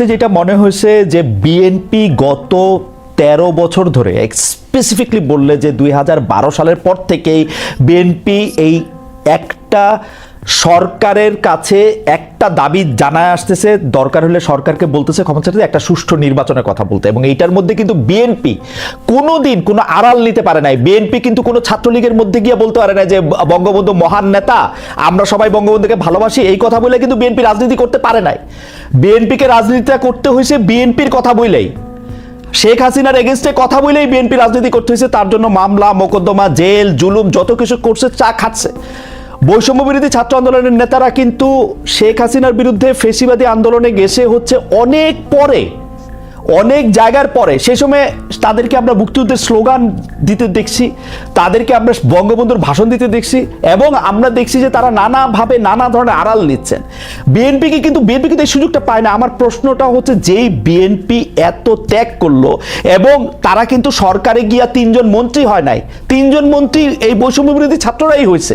কাছে যেটা মনে হয়েছে যে বিএনপি গত তেরো বছর ধরে স্পেসিফিকলি বললে যে দুই হাজার বারো সালের পর থেকেই বিএনপি এই একটা সরকারের কাছে একটা দাবি জানায় আসতেছে। দরকার হলে সরকারকে বলতেছে ক্ষমতা একটা সুষ্ঠু নির্বাচনের কথা বলতে। এবং এইটার মধ্যে কিন্তু বিএনপি কোনোদিন কোনো আড়াল নিতে পারে নাই। বিএনপি কিন্তু কোনো ছাত্রলীগের মধ্যে গিয়ে বলতে পারে না যে, বঙ্গবন্ধু মহান নেতা, আমরা সবাই বঙ্গবন্ধুকে ভালোবাসি, এই কথা বলে কিন্তু বিএনপি রাজনীতি করতে পারে নাই। বিএনপিকে রাজনীতিটা করতে হয়েছে বিএনপির কথা বইলেই। শেখ হাসিনার এগেনস্টে কথা বলেই বিএনপি রাজনীতি করতে হয়েছে, তার জন্য মামলা, মোকদ্দমা, জেল, জুলুম, যত কিছু করছে চা খাচ্ছে। বৈষম্য বিরোধী ছাত্র আন্দোলনের নেতারা কিন্তু শেখ হাসিনার বিরুদ্ধে ফেসিবাদী আন্দোলনে গেছে হচ্ছে অনেক পরে। অনেক জায়গার পরে সেই সময় তাদেরকে আমরা মুক্তিযুদ্ধের স্লোগান দিতে দেখছি, তাদেরকে আমরা বঙ্গবন্ধুর ভাষণ দিতে দেখছি এবং আমরা দেখছি যে তারা নানাভাবে নানা ধরনের আড়াল নিচ্ছেন। বিএনপিকে কিন্তু, বিএনপি কিন্তু এই সুযোগটা পায় না। আমার প্রশ্নটা হচ্ছে, যেই বিএনপি এত ত্যাগ করল এবং তারা কিন্তু সরকারে গিয়া তিনজন মন্ত্রী হয় নাই, তিনজন মন্ত্রী এই বৈষম্য বিরোধী ছাত্ররাই হয়েছে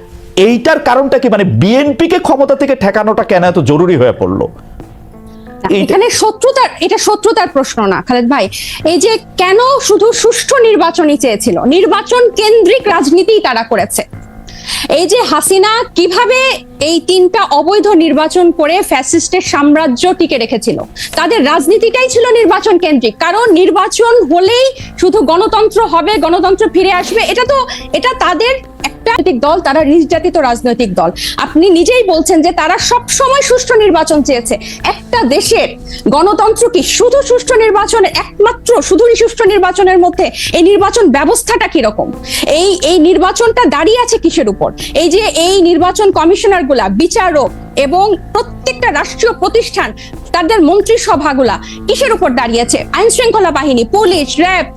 এইটার কারণটা কি? মানে বিএনপিকে ক্ষমতা থেকে ঠেকানোটা কেন এত জরুরি হয়ে পড়ল? এখানে শত্রুতার এটা শত্রুতার প্রশ্ন না খালেদ ভাই। এই যে কেন শুধু সুষ্ঠু নির্বাচনই চেয়েছিল নির্বাচন কেন্দ্রিক রাজনীতি তারা করেছে। এই যে হাসিনা কীভাবে এই তিনটা অবৈধ নির্বাচন করে ফ্যাসিস্টের সাম্রাজ্য টিকে রেখেছিল তাদের রাজনীতিটাই ছিল নির্বাচন কেন্দ্রিক। কারণ নির্বাচন হলেই শুধু গণতন্ত্র হবে গণতন্ত্র ফিরে আসবে এটা তো এটা তাদের রাজনৈতিক দল, তারা নির্যাতিত রাজনৈতিক দল। আপনি নিজেই বলছেন যে তারা সব সময় সুষ্ঠু নির্বাচন চেয়েছে। একটা দেশের গণতন্ত্র কি শুধু সুষ্ঠু নির্বাচন? একমাত্র শুধুই সুষ্ঠু নির্বাচনের মধ্যে এই নির্বাচন ব্যবস্থাটা কীরকম? এই এই নির্বাচনটা দাঁড়িয়ে আছে কিসের উপর? এই যে এই নির্বাচন কমিশনারগুলা বিচারক এবং প্রত্যেকটা রাষ্ট্রীয় প্রতিষ্ঠান, তাদের মন্ত্রিসভাগুলা কিসের উপর দাঁড়িয়েছে আইন শৃঙ্খলা বাহিনী, পুলিশ, র্যাব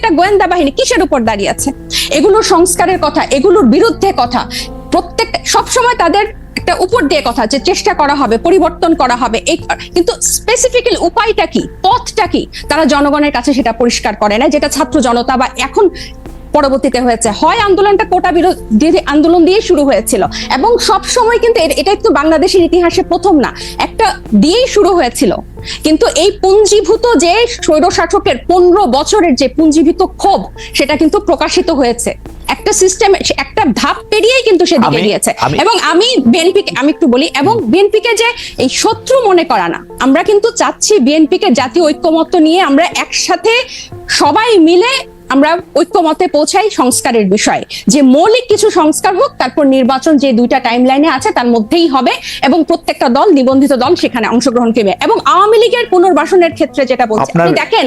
প্রত্যেকটা গোয়েন্দা বাহিনী কিসের উপর দাঁড়িয়ে আছে? এগুলোর সংস্কারের কথা, এগুলোর বিরুদ্ধে কথা, প্রত্যেকটা, সবসময় তাদের একটা উপর দিয়ে কথা যে চেষ্টা করা হবে, পরিবর্তন করা হবে, এই কিন্তু স্পেসিফিক্যাল উপায়টা কি, পথটা কি? তারা জনগণের কাছে সেটা পরিষ্কার করে না যেটা ছাত্র জনতা বা এখন পরবর্তীতে হয়েছে। হয় আন্দোলনটা কোটা বিরোধী আন্দোলন দিয়ে শুরু হয়েছিল এবং সব সময় কিন্তু এটা একটু বাংলাদেশের ইতিহাসে প্রথম না একটা দিয়েই শুরু হয়েছিল। কিন্তু এই পুঞ্জীভূত যে স্বৈরশাসকের পনেরো বছরের যে পুঞ্জীভূত ক্ষোভ সেটা কিন্তু প্রকাশিত হয়েছে। একটা সিস্টেম একটা ধাপ পেরিয়েই কিন্তু সেদিকে গিয়েছে। এবং আমি বিএনপি আমি একটু বলি এবং বিএনপিকে যে এই শত্রু মনে করা না আমরা কিন্তু চাচ্ছি বিএনপিকে জাতীয় ঐক্যমত্য নিয়ে আমরা একসাথে সবাই মিলে আমরা ঐক্যমতে পৌঁছাই সংস্কারের বিষয়ে। যে মৌলিক কিছু সংস্কার হোক তারপর নির্বাচন যে দুইটা টাইম লাইনে আছে তার মধ্যেই হবে এবং প্রত্যেকটা দল নিবন্ধিত দল সেখানে অংশগ্রহণ করবে। এবং আওয়ামী লীগের পুনর্বাসনের ক্ষেত্রে যেটা বলছে আপনি দেখেন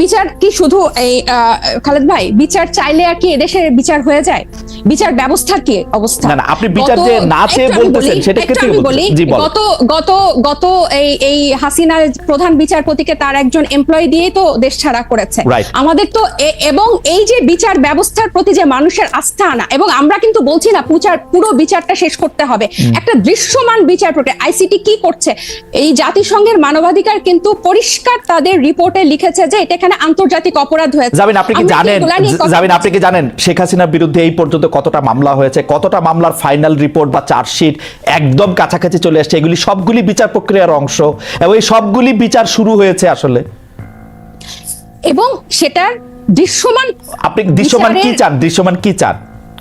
বিচার কি শুধু এই খালেদ ভাই বিচার চাইলে আর কি এদেশের বিচার হয়ে যায়? বিচার ব্যবস্থার কি অবস্থা? না, না, আপনি বিচার যে না চেয়ে বলতেছেন, সেটা বলতেছেন। বলি, গত গত গত এই এই হাসিনার প্রধান বিচারপতিকে তার একজন এমপ্লয়ি দিয়ে তো দেশ ছাড়া করেছে। আমাদের তো এবং এই যে বিচার ব্যবস্থার প্রতি যে মানুষের আস্থা আনা এবং আমরা কিন্তু বলছি না পুচার পুরো বিচারটা শেষ করতে হবে। একটা দৃশ্যমান বিচার প্রক্রিয়া আইসিটি কি করছে? এই জাতিসংঘের মানবাধিকার কিন্তু পরিষ্কার তাদের রিপোর্টে লিখেছে যে এটা এখানে আন্তর্জাতিক অপরাধ হয়েছে। যাবেন আপনি কি জানেন? যাবেন আপনি কি জানেন? শেখ হাসিনার বিরুদ্ধে এই পর্যন্ত কতটা মামলা হয়েছে কতটা মামলার ফাইনাল রিপোর্ট বা চার্জশিট একদম কাছাকাছি চলে আসছে এগুলি সবগুলি বিচার প্রক্রিয়ার অংশ এবং এই সবগুলি বিচার শুরু হয়েছে আসলে। এবং সেটার দৃশ্যমান আপনি দৃশ্যমান কি চান? দৃশ্যমান কি চান?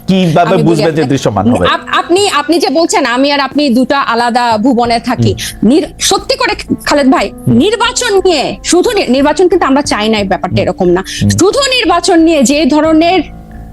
কীভাবে বুঝবেন যে দৃশ্যমান হবে? আপনি আপনি যে বলছেন আমি আর আপনি দুটো আলাদা ভুবনে থাকি। সত্যি করে খালেদ ভাই নির্বাচন নিয়ে শুধু নির্বাচন কিন্তু আমরা চাই না এই ব্যাপারটা এরকম না। শুধু নির্বাচন নিয়ে যে ধরনের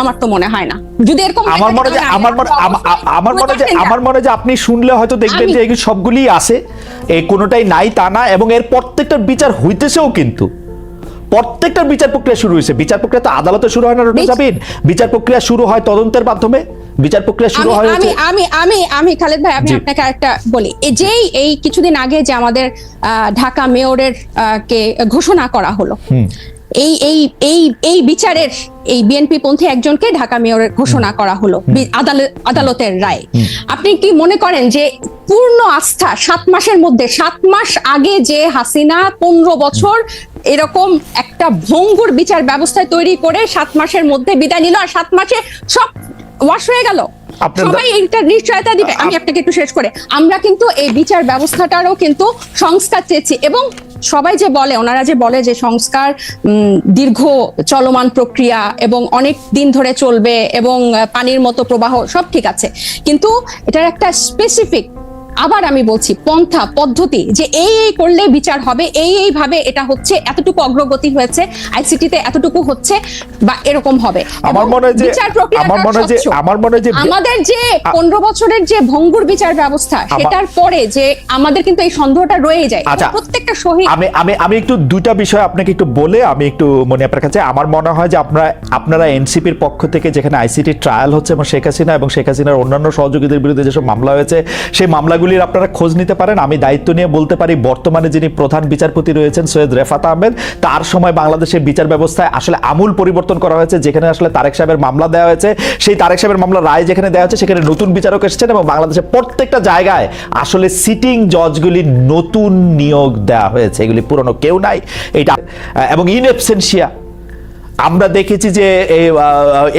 আমার তো মনে হয় না। যদি এরকম আমার মনে যে আমার মনে আমরা মনে যে আমার মনে যে আপনি শুনলে হয়তো দেখবেন যে এগুলো সবগুলি আছে। এই কোনোটাই নাই তা না এবং এর প্রত্যেকটার বিচার হইতেছেও কিন্তু। প্রত্যেকটার বিচার প্রক্রিয়া শুরু হয়েছে। বিচার প্রক্রিয়া তো আদালতে শুরু হয় না রোটা যাবেন বিচার প্রক্রিয়া শুরু হয় তদন্তের মাধ্যমে। বিচার প্রক্রিয়া শুরু হয় আমি আমি আমি আমি খালেদ ভাই আমি। আপনাকে একটা বলি। এই যেই এই কিছুদিন আগে যে আমাদের আহ, ঢাকা মেয়রের কে ঘোষণা করা হলো এই এই এই এই বিচারের এই বিএনপি পন্থী একজনকে ঢাকা মেয়রের ঘোষণা করা হলো আদালতের রায়। আপনি কি মনে করেন যে পূর্ণ আস্থা সাত মাসের মধ্যে সাত মাস আগে যে হাসিনা পনেরো বছর এরকম একটা ভঙ্গুর বিচার ব্যবস্থায় তৈরি করে সাত মাসের মধ্যে বিদায় নিল আর সাত মাসে সব ওয়াশ হয়ে গেল? সবাই এইটা নিশ্চয়তা দিবে। আমি আপনাকে একটু শেষ করে আমরা কিন্তু এই বিচার ব্যবস্থাটারও কিন্তু সংস্কার চেয়েছি এবং সবাই যে বলে, ওনারা যে বলে যে সংস্কার দীর্ঘ চলমান প্রক্রিয়া এবং অনেক দিন ধরে চলবে এবং পানির মতো প্রবাহ, সব ঠিক আছে। কিন্তু এটার একটা স্পেসিফিক আবার আমি বলছি পন্থা পদ্ধতি যে এই এই করলে বিচার হবে এই এই ভাবে এটা হচ্ছে এতটুকু অগ্রগতি হয়েছে আইসিটিতে এতটুকু হচ্ছে বা এরকম হবে আমার মনে হয় যে বিচার প্রক্রিয়াটা আমার মনে হয় যে আমার মনে হয় যে আমাদের যে পনেরো বছরের যে ভঙ্গুর বিচার ব্যবস্থা সেটার পরে যে আমাদের কিন্তু এই সন্দেহটা রয়ে যায় আচ্ছা। প্রত্যেকটা শহীদ আমি আমি আমি একটু দুইটা বিষয় আপনাকে একটু বলে আমি একটু মনে আপনার কাছে আমার মনে হয় যে আপনারা আপনারা এনসিপির পক্ষ থেকে যেখানে আইসিটি ট্রায়াল হচ্ছে এবং শেখ হাসিনা এবং শেখ হাসিনার অন্যান্য সহযোগীদের বিরুদ্ধে যেসব মামলা হয়েছে সেই মামলাগুলির আপনারা খোঁজ নিতে পারেন। আমি দায়িত্ব নিয়ে বলতে পারি, বর্তমানে যিনি প্রধান বিচারপতি রয়েছেন সৈয়দ রেফাত আহমেদ, তার সময় বাংলাদেশের বিচার ব্যবস্থায় আসলে আমূল পরিবর্তন করা হয়েছে, যেখানে আসলে তারেক সাহেবের মামলা দেওয়া হয়েছে। সেই তারেক সাহেবের মামলা রায় যেখানে দেওয়া হয়েছে, সেখানে নতুন বিচারক এসেছেন এবং বাংলাদেশের প্রত্যেকটা জায়গায় আসলে সিটিং জজগুলি নতুন নিয়োগ দেওয়া হয়েছে। এগুলি পুরনো কেউ নাই। এটা, এবং ইন এবসেন্সিয়া আমরা দেখেছি যে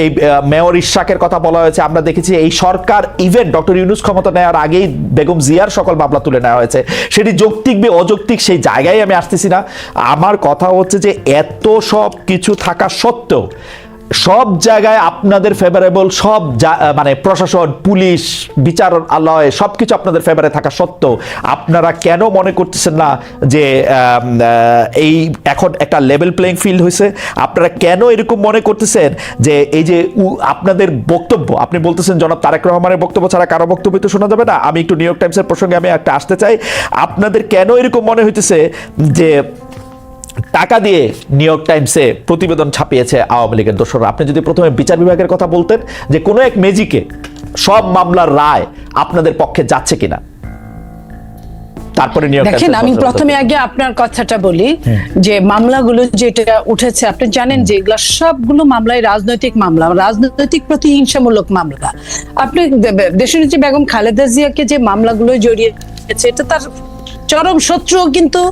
এই, মেয়র ইশাকের কথা বলা হয়েছে। আমরা দেখেছি এই সরকার ইভেন ডক্টর ইউনুস ক্ষমতা নেওয়ার আগেই বেগম জিয়ার সকল মামলা তুলে নেওয়া হয়েছে। সেটি যৌক্তিক বি অযৌক্তিক সেই জায়গায় আমি আসতেছি না। আমার কথা হচ্ছে যে এত সব কিছু থাকা সত্ত্বেও সব জায়গায় আপনাদের ফেভারেবল সব মানে প্রশাসন, পুলিশ, বিচারালয় সব কিছু আপনাদের ফেভারে থাকা সত্ত্বেও আপনারা কেন মনে করতেছেন না যে এই এখন একটা লেভেল প্লেইং ফিল্ড হয়েছে আপনারা কেন এরকম মনে করতেছেন যে, এই যে আপনাদের বক্তব্য, আপনি বলতেছেন জনাব তারেক রহমানের বক্তব্য ছাড়া কারও বক্তব্য তো শোনা যাবে না। আমি একটু নিউ ইয়র্ক টাইমসের প্রসঙ্গে আমি একটা আসতে চাই। আপনাদের কেন এরকম মনে হইতেছে যে টাকা দিয়ে নিউ ইয়র্ক টাইমসে প্রতিবেদন ছাপিয়েছে আওয়ামী লীগের দোসররা আপনি যদি প্রথমে বিচার বিভাগের কথা বলতেন যে কোনো এক মেজিকে সব মামলার রায় আপনাদের পক্ষে যাচ্ছে কিনা। তারপরে দেখেন আমি প্রথমে আগে আপনার কথাটা বলি যে মামলাগুলো যেটা উঠেছে আপনি জানেন যে এগুলো সবগুলো মামলায় রাজনৈতিক মামলা রাজনৈতিক প্রতিহিংসামূলক মামলা। আপনি দে- দেশনেত্রী বেগম খালেদা জিয়াকে যে মামলাগুলো জড়িয়েছে এটা তার চরম শত্রু কিন্তু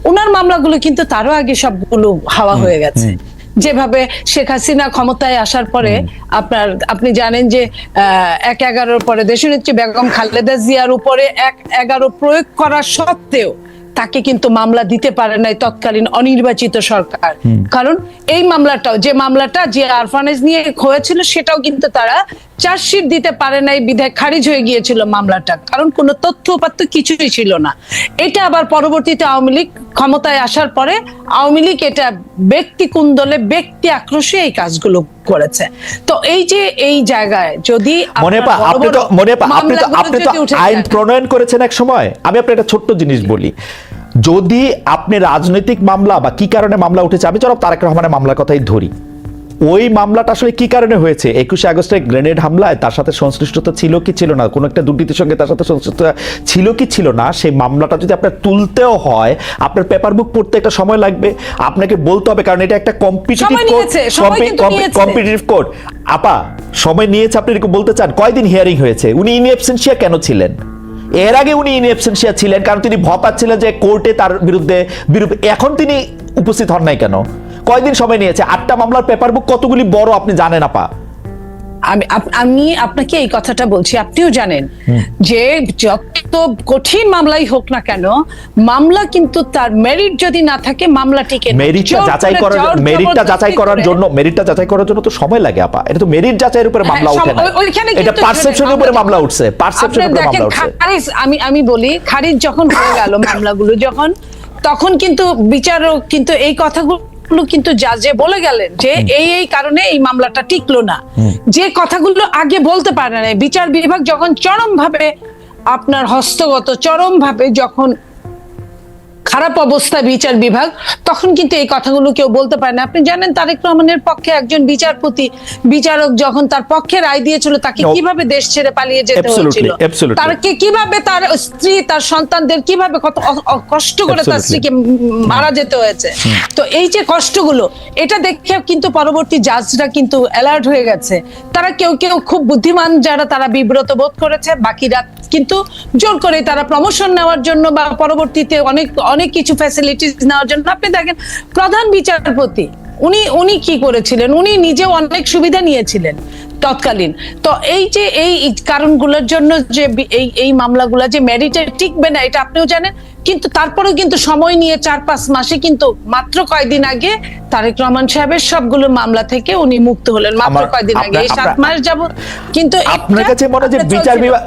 ওনার মামলাগুলো কিন্তু তারও আগে সবগুলো হাওয়া হয়ে গেছে। যেভাবে শেখ হাসিনা ক্ষমতায় আসার পরে আপনার আপনি জানেন যে এক এগারোর পরে দেশনেত্রী বেগম খালেদা জিয়ার উপরে এক এগারো প্রয়োগ করা সত্ত্বেও তাকে কিন্তু মামলা দিতে পারে নাই তৎকালীন অনির্বাচিত সরকার। কারণ এই মামলাটাও যে মামলাটা যে আরফানেজ নিয়ে হয়েছিল সেটাও কিন্তু তারা চার্জশিট দিতে পারে নাই বিধায় খারিজ হয়ে গিয়েছিল মামলাটা। কারণ কোনো তথ্য উপাত্ত কিছুই ছিল না। এটা আবার পরবর্তীতে আওয়ামী লীগ ক্ষমতায় আসার পরে আওয়ামী লীগ এটা ব্যক্তি কুন্দলে ব্যক্তি আক্রোশে এই কাজগুলো করেছে। তো এই যে এই জায়গায় যদি মনেপা আপনি তো মনেপা আপনি তো আপনি তো আইন প্রণয়ন করেছেন এক সময়। আমি আপনার একটা ছোট্ট জিনিস বলি। যদি আপনি রাজনৈতিক মামলা বা কি কারণে মামলা উঠেছে আমি চলো তারেক রহমানের মামলার কথাই ধরি। ওই মামলাটা আসলে কি কারণে হয়েছে? একুশে আগস্টে গ্রেনেড হামলায় তার সাথে সংশ্লিষ্টতা ছিল কি ছিল না? কোনো একটা দুর্নীতির সঙ্গে তার সাথে সংশ্লিষ্টতা ছিল কি ছিল না? সেই মামলাটা যদি আপনার তুলতেও হয় আপনার পেপার বুক পড়তে একটা সময় লাগবে। আপনাকে বলতে হবে কারণ এটা একটা কম্পিটিটিভ। কম্পিটিটিভ কোর্ট আপা সময় নিয়েছে আপনি এরকম বলতে চান? কয়দিন হিয়ারিং হয়েছে? উনি ইন অ্যাবসেন্সিয়া কেন ছিলেন? এর আগে উনি ইন অ্যাবসেন্সিয়া ছিলেন কারণ তিনি ভয় পাচ্ছিলেন যে কোর্টে তার বিরুদ্ধে বিরুদ্ধে এখন তিনি উপস্থিত হন নাই কেন? কয়দিন সময় নিয়েছে? আটটা মামলার পেপার বুক কতগুলি বড় আপনি জানেন আপা? আমি আমি আপনাকে এই কথাটা বলছি আপনিও জানেন যে যত কঠিন মামলাই হোক না কেন মামলা কিন্তু তার মেরিট যদি না থাকে মামলা টিকে মেরিটটা যাচাই করার মেরিটটা যাচাই করার জন্য মেরিটটা যাচাই করার জন্য তো সময় লাগে আপা। এটা তো মেরিট যাচাইয়ের উপরে হ্যাঁ, মামলা ওঠে না। এটা পারসেপশনের উপরে মামলা উঠছে। পারসেপশনের উপরে মামলা দেখেন উঠছে। খারিজ আমি আমি বলি খারিজ যখন হয়ে গেল মামলাগুলো যখন তখন কিন্তু বিচারক কিন্তু এই কথাগুলো কিন্তু জাজে বলে গেলেন যে এই এই কারণে এই মামলাটা টিকলো না। যে কথাগুলো আগে বলতে পারে না বিচার বিভাগ যখন চরম ভাবে আপনার হস্তগত চরম ভাবে যখন খারাপ অবস্থা বিচার বিভাগ তখন কিন্তু এই কথাগুলো কেউ বলতে পারে না। আপনি জানেন তারেক রহমানের পক্ষে একজন বিচারপতি বিচারক যখন তার পক্ষে রায় দিয়েছিল তাকে কীভাবে দেশ ছেড়ে পালিয়ে যেতে হয়েছিল. তারকে কীভাবে তার স্ত্রী তার সন্তানদের কীভাবে কত কষ্ট করে তার. স্ত্রীকে মারা যেতে হয়েছে? তো এই যে কষ্টগুলো এটা দেখে কিন্তু পরবর্তী জাজরা কিন্তু অ্যালার্ট হয়ে গেছে। তারা কেউ কেউ খুব বুদ্ধিমান যারা তারা বিব্রত বোধ করেছে। বাকিরা কিন্তু জোর করে তারা প্রমোশন নেওয়ার জন্য বা পরবর্তীতে অনেক অনেক কিছু ফ্যাসিলিটিস নেওয়ার জন্য। আপনি দেখেন প্রধান বিচারপতি উনি উনি কি করেছিলেন? উনি নিজেও অনেক সুবিধা নিয়েছিলেন তৎকালীন। তো এই যে এই কারণগুলোর জন্য যে এই এই মামলাগুলো যে মেরিটে টিকবে না এটা আপনিও জানেন। কিন্তু তারপরেও কিন্তু সময় নিয়ে চার পাঁচ মাসে কিন্তু মাত্র কয়দিন আগে তারেক রহমান সাহেবের সবগুলো মামলা থেকে উনি মুক্ত হলেন। মাত্র কয়দিন আগে এই সাত মাস যাবত কিন্তু আপনার কাছে মনে হয় যে বিচার বিভাগ